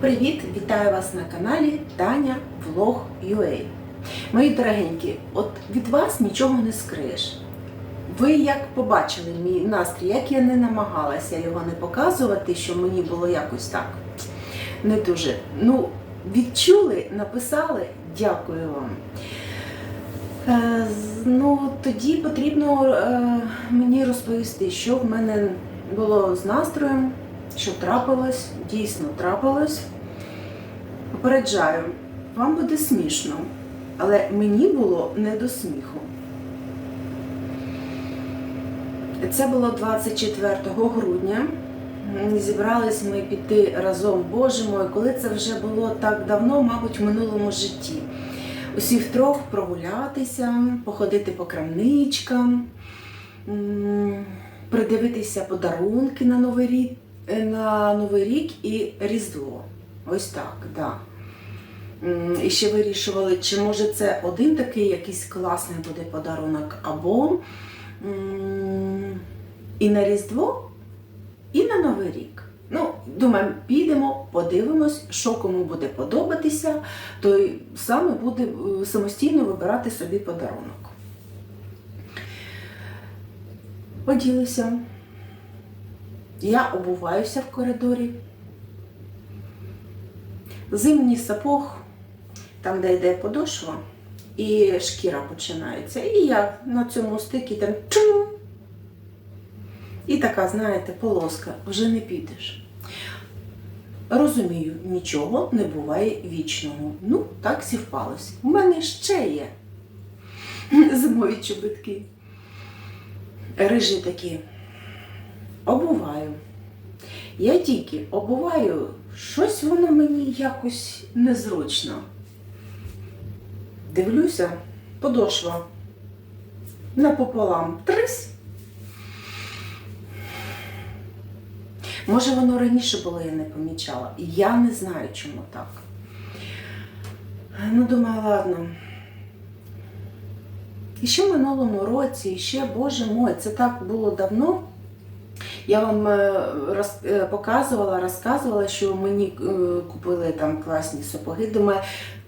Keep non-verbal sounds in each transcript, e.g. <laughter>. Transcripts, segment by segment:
Привіт! Вітаю вас на каналі Таня Влог UA. Мої дорогенькі, от від вас нічого не скриєш. Ви як побачили мій настрій, як я не намагалася його не показувати, що мені було якось так. Не дуже. Ну, відчули, написали, дякую вам. Е, ну, тоді потрібно е, мені розповісти, що в мене було з настроєм, що трапилось, дійсно трапилось. Попереджаю, вам буде смішно, але мені було не до сміху. Це було 24 грудня. Зібрались ми піти разом, Боже мой, коли це вже було так давно, мабуть, в минулому житті. Усі втрьох прогулятися, походити по крамничкам, придивитися подарунки на Новий рік, на Новий рік і Різдво. Ось так, так. Да. І ще вирішували, чи може це один такий якийсь класний буде подарунок, або і на Різдво, і на Новий рік. Ну, думаємо, підемо, подивимось, що кому буде подобатися, той саме буде е, самостійно вибирати собі подарунок. Поділися. Я обуваюся в коридорі. Зимній сапог, там, де йде подошва, і шкіра починається. І я на цьому стикі там чум. І така, знаєте, полоска, вже не підеш. Розумію, нічого не буває вічного. Ну, так сівпалось. У мене ще є <laughs> зимові чобитки. Рижі такі. Обуваю. Я тільки обуваю, щось воно мені якось незручно. Дивлюся, подошва напополам. Трись. Може, воно раніше було, я не помічала. Я не знаю, чому так. Ну, думаю, ладно. І ще в минулому році, і ще, боже мой, це так було давно. Я вам е, роз- е, показувала, розказувала, що мені е, купили там класні сапоги. Думаю,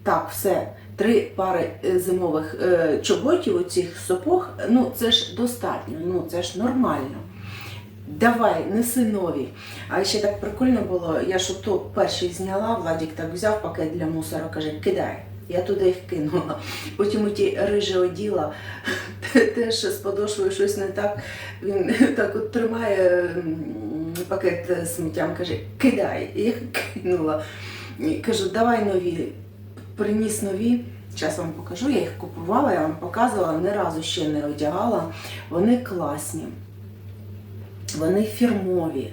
так, все, три пари зимових чоботів, оцих сапог, ну це ж достатньо, ну це ж нормально. Давай, неси нові. А ще так прикольно було, я ж то перший зняла, Владик так взяв пакет для мусора, каже, кидай. Я туди їх кинула. Потім у ті рижі оділа, <laughs> теж з подошвою щось не так. Він <laughs> так от тримає пакет сміттям, каже, кидай. Я кинула. І кажу, давай нові. Приніс нові. Зараз вам покажу, я їх купувала, я вам показувала, ні разу ще не одягала. Вони класні. Вони фірмові,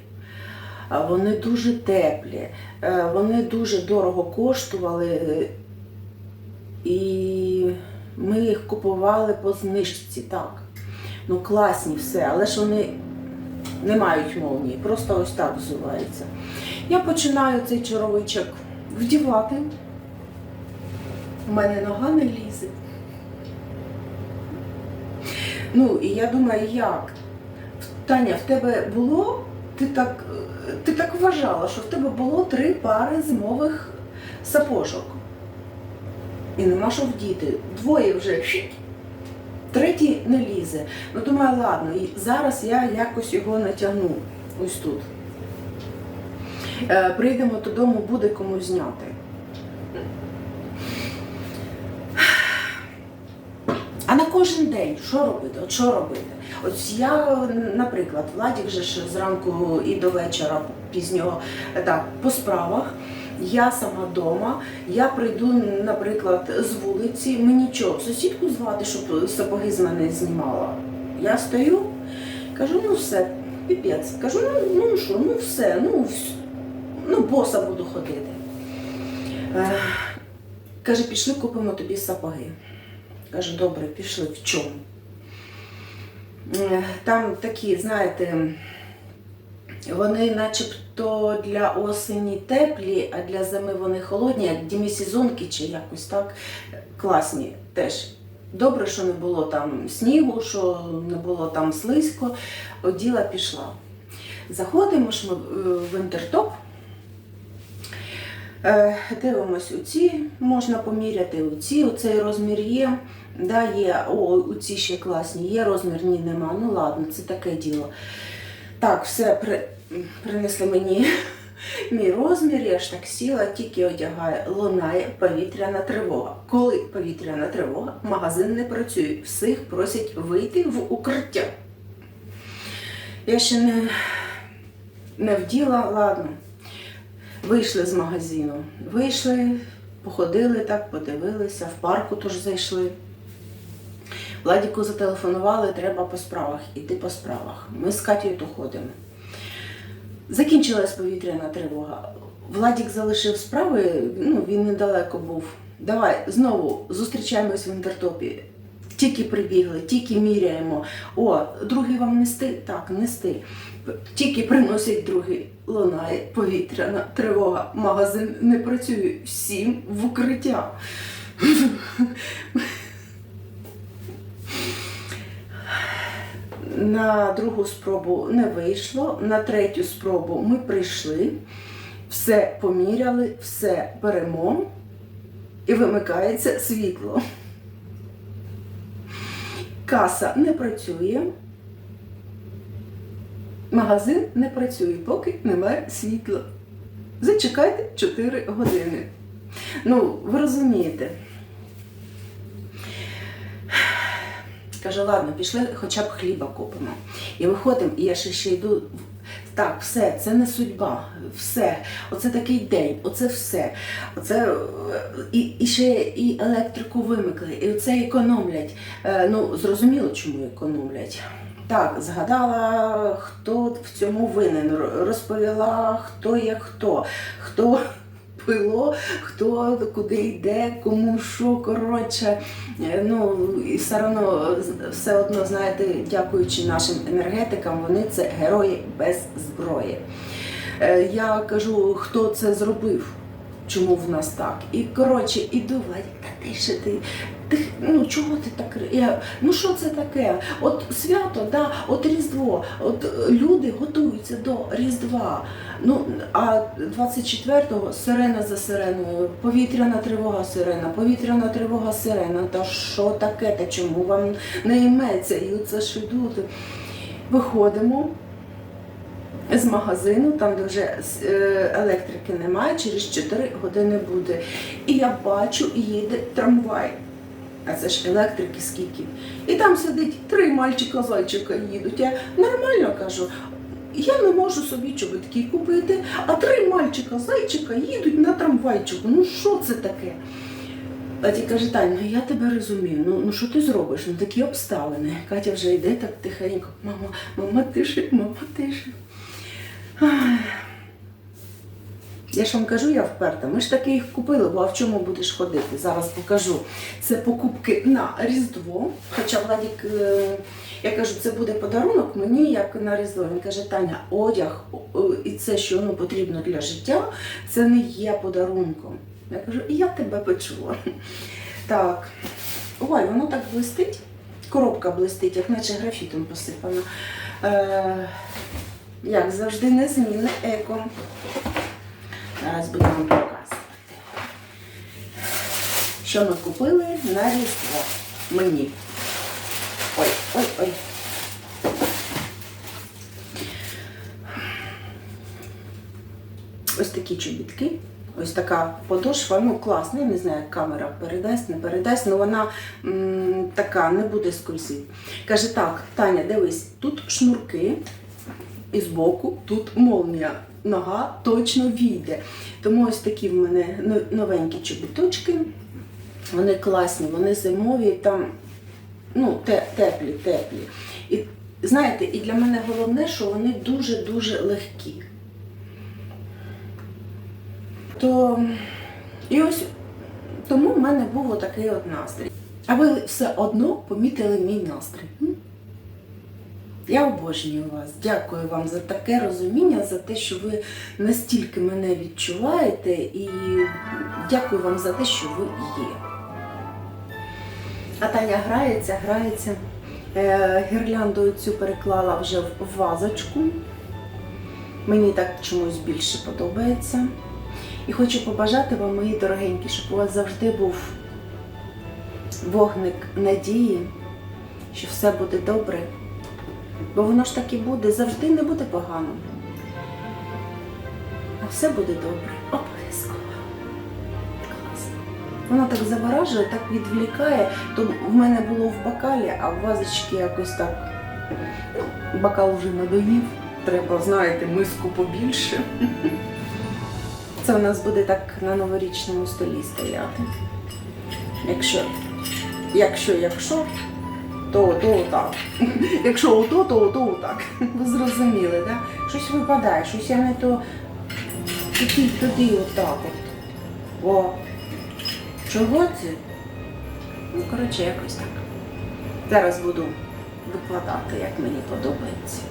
вони дуже теплі, е, вони дуже дорого коштували. І ми їх купували по знижці, так. Ну, класні все, але ж вони не мають молнії, просто ось так взуваються. Я починаю цей чаровичок вдівати. У мене нога не лізе. Ну, і я думаю, як? Таня, в тебе було, ти так, ти так вважала, що в тебе було три пари зимових сапожок. І нема що вдіти. Двоє вже фіт, третій не лізе. Ну думаю, ладно, і зараз я якось його натягну ось тут. Е, Прийдемо додому, буде кому зняти. А на кожен день що робити? От що робити? От я, наприклад, Владік же ж зранку і до вечора пізнього так, по справах. Я сама вдома, я прийду, наприклад, з вулиці, мені що, сусідку звати, щоб сапоги з мене знімала. Я стою, кажу, ну все, піпець. Кажу, ну, ну що, ну все, ну, ну боса буду ходити. Е, каже, пішли купимо тобі сапоги. Кажу, добре, пішли. В чому? Е, Там такі, знаєте, вони начебто для осені теплі, а для зими вони холодні, як демісезонки чи якось так класні теж. Добре, що не було там снігу, що не було там слизько, оділа пішла. Заходимо ж ми е, в інтертоп. Е, Дивимось у ці, можна поміряти у ці, оцей розмір є. Да, є. О, у ці ще класні, є розмір, ні, нема. Ну ладно, це таке діло. Так, все при... принесли мені <laughs> мій розмір, я ж так сіла, тільки одягаю, лунає повітряна тривога. Коли повітряна тривога, магазин не працює, всіх просять вийти в укриття. Я ще не, не вділа, ладно. Вийшли з магазину. Вийшли, походили так, подивилися, в парку теж зайшли. Владіку зателефонували, треба по справах, іти по справах. Ми з Катєю то ходимо. Закінчилась повітряна тривога. Владік залишив справи, ну він недалеко був. Давай знову зустрічаємось в інтертопі. Тільки прибігли, тільки міряємо. О, другий вам нести? Так, нести. Тільки приносять другий. Лунає повітряна тривога. Магазин не працює. Всім в укриття. На другу спробу не вийшло, на третю спробу ми прийшли, все поміряли, все беремо і вимикається світло. Каса не працює, магазин не працює, поки немає світла. Зачекайте 4 години. Ну, ви розумієте. Каже, ладно, пішли хоча б хліба купимо. І виходимо, і я ще ще йду. Так, все, це не судьба, все. Оце такий день, оце все. Оце, і, і ще і електрику вимикли, і оце економлять. Е, ну, зрозуміло, чому економлять. Так, згадала, хто в цьому винен, розповіла, хто є хто, хто пило, хто куди йде, кому що, коротше. Е, Ну, і все одно, все одно, знаєте, дякуючи нашим енергетикам, вони це герої без зброї. Е, Я кажу, хто це зробив, чому в нас так. І коротше, і Владик, та ти ще ти. Ну чого ти так? Я, ну що це таке? От свято, да, от Різдво, от е, люди готуються до Різдва. Ну, а 24-го сирена за сиреною, повітряна тривога сирена, повітряна тривога сирена. Та що таке? Та чому вам не йметься? І оце ж йдуть. Виходимо з магазину, там де вже е, електрики немає, через 4 години буде. І я бачу, їде трамвай. А це ж електрики скільки. І там сидить три мальчика-зайчика їдуть. Я нормально кажу. Я не можу собі чобітки купити, а три мальчика-зайчика їдуть на трамвайчику. Ну що це таке? Катя каже, Тань, ну я тебе розумію. Ну, ну що ти зробиш? Ну такі обставини. Катя вже йде так тихенько. Мама, мама тише, мама тише. Ай. Я ж вам кажу, я вперта. Ми ж таки їх купили, бо а в чому будеш ходити? Зараз покажу. Це покупки на Різдво. Хоча Владік, е, я кажу, це буде подарунок мені як на Різдво. Він каже, Таня, одяг і це, що ну, потрібно для життя, це не є подарунком. Я кажу, і я тебе почула. Так. Ой, воно так блистить. Коробка блистить, як наче графітом посипана. Е, як завжди, незмінне еко. Зараз вам показувати. Що ми купили на Різдво мені. Ой, ой, ой. Ось такі чобітки. Ось така подошва, ну класна, я не знаю, як камера передасть, не передасть, але вона м, така, не буде скользити. Каже, так, Таня, дивись, тут шнурки, і збоку тут молнія. Нога точно війде. Тому ось такі в мене новенькі чобіточки. Вони класні, вони зимові, там ну, теплі, теплі. І знаєте, і для мене головне, що вони дуже-дуже легкі. То і ось тому в мене був отакий от настрій. А ви все одно помітили мій настрій. Я обожнюю вас. Дякую вам за таке розуміння, за те, що ви настільки мене відчуваєте, і дякую вам за те, що ви є. А Таня грається, грається. Е, гірляндою цю переклала вже в вазочку. Мені так чомусь більше подобається. І хочу побажати вам, мої дорогенькі, щоб у вас завжди був вогник надії, що все буде добре. Бо воно ж так і буде, завжди не буде погано. А все буде добре. Обов'язково. Класно. Воно так заворажує, так відвлікає. То в мене було в бокалі, а в вазочці якось так. Ну, бокал вже надоїв. Треба, знаєте, миску побільше. Це у нас буде так на новорічному столі стояти. Якщо, якщо, якщо, то, ото так. <laughs> Якщо ото, то, ото так. <laughs> Ви зрозуміли, так? Щось випадає, щось я не то туди, туди, отак от. О, чого це? Ну, коротше, якось так. Зараз буду викладати, як мені подобається.